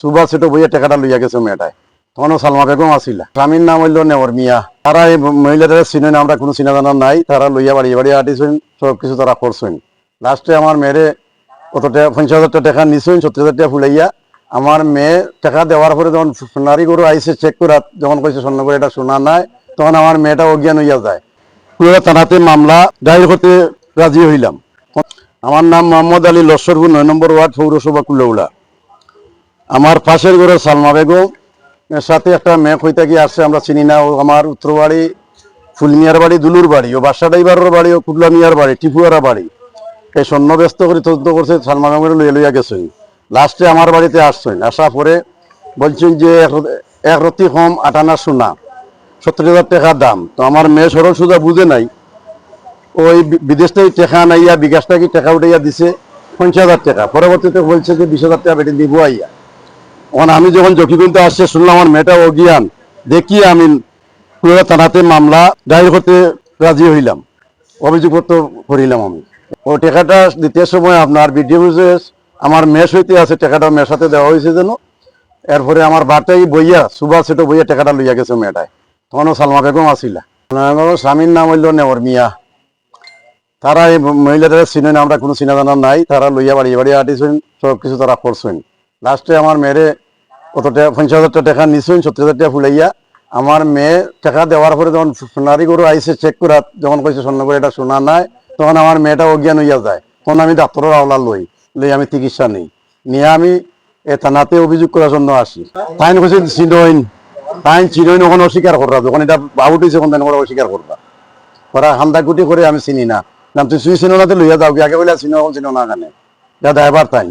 সুবা সেটো বইয়ে টাকাটা লইয়া গেছে মেয়েটায়। তখনও সালমা বেগম আসিলা। স্বামীর নাম হইল নেওয়ার মিয়া। তারা এই মহিলাদের চিনে না, আমরা কোনো চিনা জানা নাই। তারা লইয়া বাড়ি বাড়ি আটিছেন, সব কিছু তারা করছেন। লাস্টে আমার মেয়েরে কত পঞ্চাশ হাজার টাকা নিছেন সত্তর হাজার টাকা ফুলাইয়া। আমার মেয়ে টাকা দেওয়ার পরে যখন সোনারি গরু আইসে চেক করে যখন কইছে স্বর্ণ করে এটা শোনা নাই, তখন আমার মেয়েটা অজ্ঞান হইয়া যায়। পুরো থানাতে মামলা দায়ের করতে রাজি হইলাম। আমার নাম মোহাম্মদ আলী লস্করপুর, নয় নম্বর ওয়ার্ড, পৌরসভা কুলৌলা। আমার পাশের ঘরে সালমা বেগম। সাথে একটা মেয়ে কইতা কি আসছে, আমরা চিনি না। ও আমার উত্তর বাড়ি ফুলমিয়ার বাড়ি, দুলুর বাড়ি, ও বাসা ড্রাইভারের বাড়ি, ও কুটলা মিয়ার বাড়ি, টিপুয়ারা বাড়ি। এই সৈন্য ব্যস্ত করে তদন্ত করছে, সালমা বেগমের লইয়া লইয়া গেছেন লাস্টে আমার বাড়িতে আসছেন। আসার পরে বলছেন যে, এক- রতি কম আটানা সোনা, সত্তর হাজার টাকা দাম। তো আমার মেয়ে সরল সুদা বুঝে নাই। ওই বিদেশ থেকে টাকা নাইয়া, বিকাশ থেকে টাকা উঠাইয়া দিছে, পঞ্চাশ হাজার টাকা। পরবর্তীতে বলছে যে, বিশ হাজার টাকা বেটে দিব আইয়া। আমি যখন জকিগঞ্জ আসছে, শুনলাম আমার মেয়েটা অজ্ঞান। দেখি আমি থানাতে মামলা দায়ের করতে রাজি হইলাম। অভিযোগপত্র করিলাম আমি। ও টাকাটা দিতে সময় আপনার বিডিও আমার মেশ হইতে আছে, টাকাটা মেয়ের সাথে দেওয়া হয়েছে যেন। এরপরে আমার বাটাই বইয়া সুভাষ সেটো বইয়া টাকাটা লইয়া গেছে মেয়েটায়। তখনও সালমা বেগম আসিলা। স্বামীর নাম হইল নেওয়ার মিয়া। তারা এই মহিলাদের চিনে আমরা কোনো চিনা জানা নাই। তারা লইয়া বাড়ি বাড়ি আটিছেন সব কিছু তারা করছেন। লাস্টে আমার মেয়েরে কত টাকা, পঞ্চাশ হাজার টাকা নিছেন সত্তর হাজার টাকা ফুলাইয়া। আমার মেয়ে টাকা দেওয়ার পরে যখন সোনারি গরু আইসে চেক করে, যখন কইছে স্বর্ণ করে এটা শোনা নাই, তখন আমার মেয়েটা অজ্ঞান হইয়া যায়। তখন আমি ডাক্তারের আওলা লই লই আমি চিকিৎসা নেই। নিয়ে আমি এ থানাতে অভিযোগ করার জন্য আসি। তাই কইছে চিনইন তাই চিনইন ওখানে অস্বীকার করবা। যখন এটা বাবুটিছে ওখানে তাই অস্বীকার করবা। ওরা হান্দা গুটি করে আমি চিনি না। নাম তুই সুই চিনো না লইয়া যাও, আগে বলে চিনো চিনো না কানে যা ড্রাইভার তাই